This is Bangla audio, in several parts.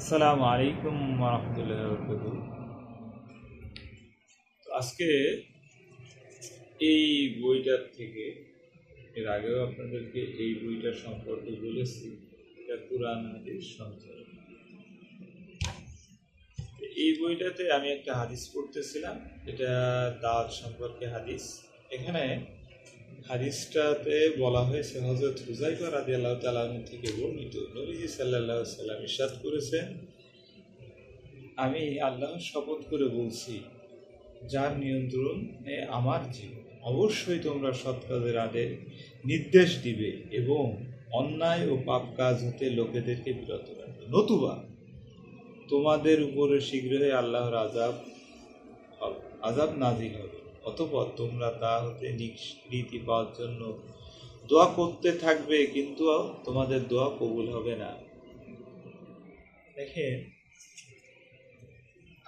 আসসালামু আলাইকুম রহমতুল্লাহ আজকে এই বইটার থেকে, এর আগেও আপনাদেরকে এই বইটার সম্পর্কে বলেছি, এটা কোরআন হাদিস সঞ্চয় এই বইটাতে আমি একটা হাদিস পড়তেছিলাম, এটা দাওয়াত সম্পর্কে হাদিস। এখানে হাদিসটাতে বলা হয়েছে হজরত হুজাইফা রাজি আল্লাহ তালাম থেকে বর্ণিত নবীজি সাল্লাহ সাল্লাম ইসাদ করেছেন, আমি আল্লাহর শপথ করে বলছি, যার নিয়ন্ত্রণে আমার জীবন, অবশ্যই তোমরা সৎ কাজের আগে নির্দেশ দিবে এবং অন্যায় ও পাপ কাজ হতে লোকেদেরকে বিরত রাখবে। নতুবা তোমাদের উপরে শীঘ্রই আল্লাহর আজাব হবে আজাব নাজিল হবে। অতপর তোমরা তা হতে নিষ্কৃতি পাওয়ার জন্য দোয়া করতে থাকবে, কিন্তু তোমাদের দোয়া কবুল হবে না। দেখেন,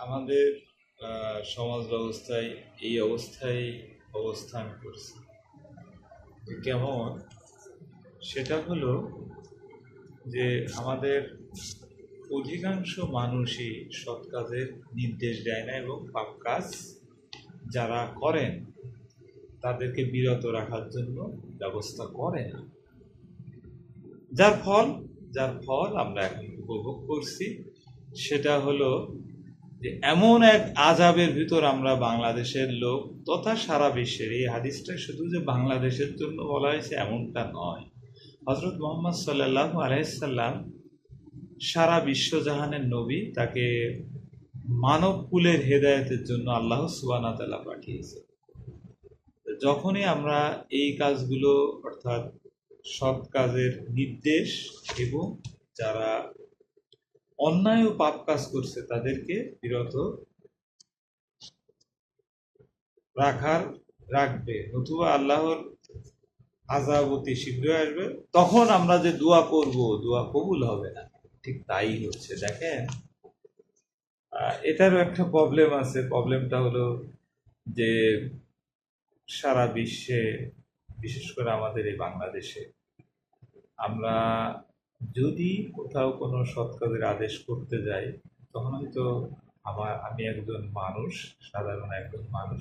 আমাদের সমাজ ব্যবস্থায় এই অবস্থায় অবস্থান করছে। কেমন? সেটা হলো যে আমাদের অধিকাংশ মানুষই সৎ কাজের নির্দেশ দেয় না এবং পাপ কাজ যারা করেন, তাদেরকে বিরত রাখার জন্য ব্যবস্থা করে না। যার ফল যার ফল আমরা এখন উপভোগ করছি, সেটা হলো যে এমন এক আজাবের ভিতর আমরা বাংলাদেশের লোক তথা সারা বিশ্বের, এই হাদিসটা শুধু যে বাংলাদেশের জন্য বলা হয়েছে এমনটা নয়। হজরত মোহাম্মদ সাল্লাহ আলাইসাল্লাম সারা বিশ্বজাহানের নবী তাকে মানব কুলের হেদায়তের জন্য আল্লাহ সুবানা তালা পাঠিয়েছে। যখনই আমরা এই কাজগুলো, অর্থাৎ সৎ কাজের নির্দেশ এবং যারা অন্যায় ও পাপ কাজ করছে তাদেরকে বিরত রাখার, রাখবে। নতুবা আল্লাহর আজাব অতি শীঘ্রই আসবে। তখন আমরা যে দোয়া করব, দোয়া কবুল হবে না। ঠিক তাই হচ্ছে। দেখেন এটারও একটা প্রবলেম আছে। প্রবলেমটা হলো যে সারা বিশ্বে, বিশেষ করে আমাদের এই বাংলাদেশে, আমরা যদি কোথাও কোনো সৎ কাজের আদেশ করতে যাই, তখন হয়তো আমার, আমি একজন মানুষ, সাধারণ একজন মানুষ,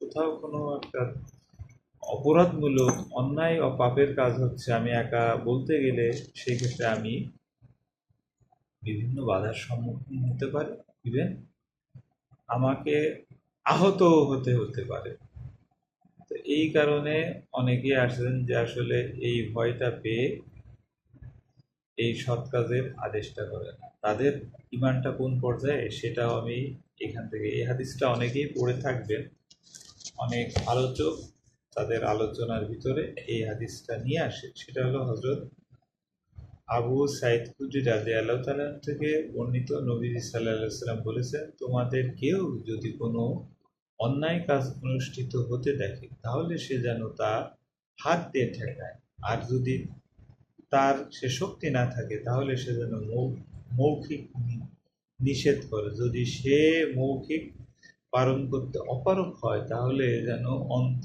কোথাও কোনো একটা অপরাধমূলক, অন্যায় ও পাপের কাজ হচ্ছে, আমি একা বলতে গেলে সেই ক্ষেত্রে আমি বিভিন্ন বাধার সম্মুখীন হতে পারে ইভেন আমাকে আহত হতে হতে পারে। তো এই কারণে অনেকে আসেন যে আসলে এই ভয়টা পেয়ে এই সৎ কাজের আদেশটা করে না। তাদের ইমানটা কোন পর্যায়ে সেটাও আমি এখান থেকে, এই হাদিসটা অনেকেই পড়ে থাকবেন। অনেক আলোচক তাদের আলোচনার ভিতরে এই হাদিসটা নিয়ে আসে। সেটা হলো হজরত আবু সাইদ খুদ্রি রাজে আল্লাহ তালাম থেকে বর্ণিত নবীজি সাল্লাহ সাল্লাম বলেছেন, তোমাদের কেউ যদি কোনো অন্যায় কাজ অনুষ্ঠিত হতে দেখে, তাহলে সে যেন তা হাত দিয়ে ঠেকায়। আর যদি তার সে শক্তি না থাকে, তাহলে সে যেন মৌখিক নিষেধ করে। যদি সে মৌখিক পালন করতে অপারক হয়, তাহলে যেন অন্ত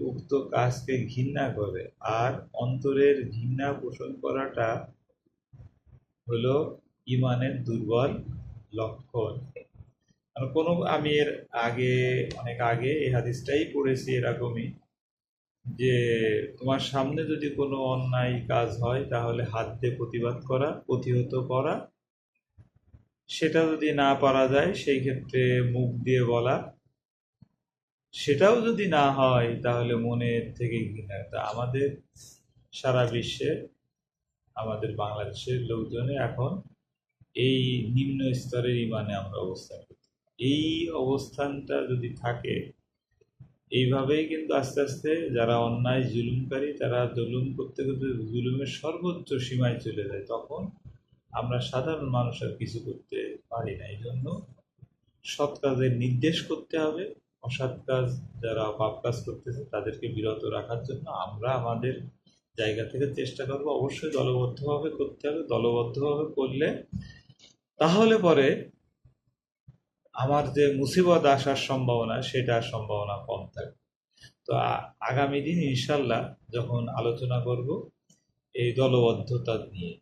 উক্ত কাজকে ঘৃণা করে। আর অন্তরের ঘৃণা পোষণ করাটা হলো ইমানের দুর্বল লক্ষণ। কোনো, আমি এর আগে, অনেক আগে এই হাদিসটাই পড়েছি এরকমই যে তোমার সামনে যদি কোনো অন্যায় কাজ হয়, তাহলে হাত দিয়ে প্রতিবাদ করা, প্রতিহত করা। সেটা যদি না পারা যায়, সেই ক্ষেত্রে মুখ দিয়ে বলা সেটাও যদি না হয়, তাহলে মনের থেকে ঘৃণা। তা আমাদের সারা বিশ্বে, আমাদের বাংলাদেশের লোকজনে এখন এই নিম্ন স্তরের ইমানে আমরা অবস্থান করি এই অবস্থানটা যদি থাকে, এইভাবেই কিন্তু আস্তে আস্তে যারা অন্যায় জুলুমকারী, তারা জুলুম করতে করতে জুলুমের সর্বোচ্চ সীমায় চলে যায়। তখন আমরা সাধারণ মানুষ আর কিছু করতে পারি না। এই জন্য সৎ কাজের নির্দেশ করতে হবে। অসৎ কাজ যারা পাপ কাজ করতেছে, তাদেরকে বিরত রাখার জন্য আমরা আমাদের জায়গা থেকে চেষ্টা করব। অবশ্যই দলবদ্ধভাবে করতে হবে। দলবদ্ধভাবে করলে তাহলে পরে আমার যে মুসিবত আসার সম্ভাবনা সেটার সম্ভাবনা কম থাকে তো আগামী দিন ইনশাল্লাহ যখন আলোচনা করব, এই দলবদ্ধতা নিয়ে।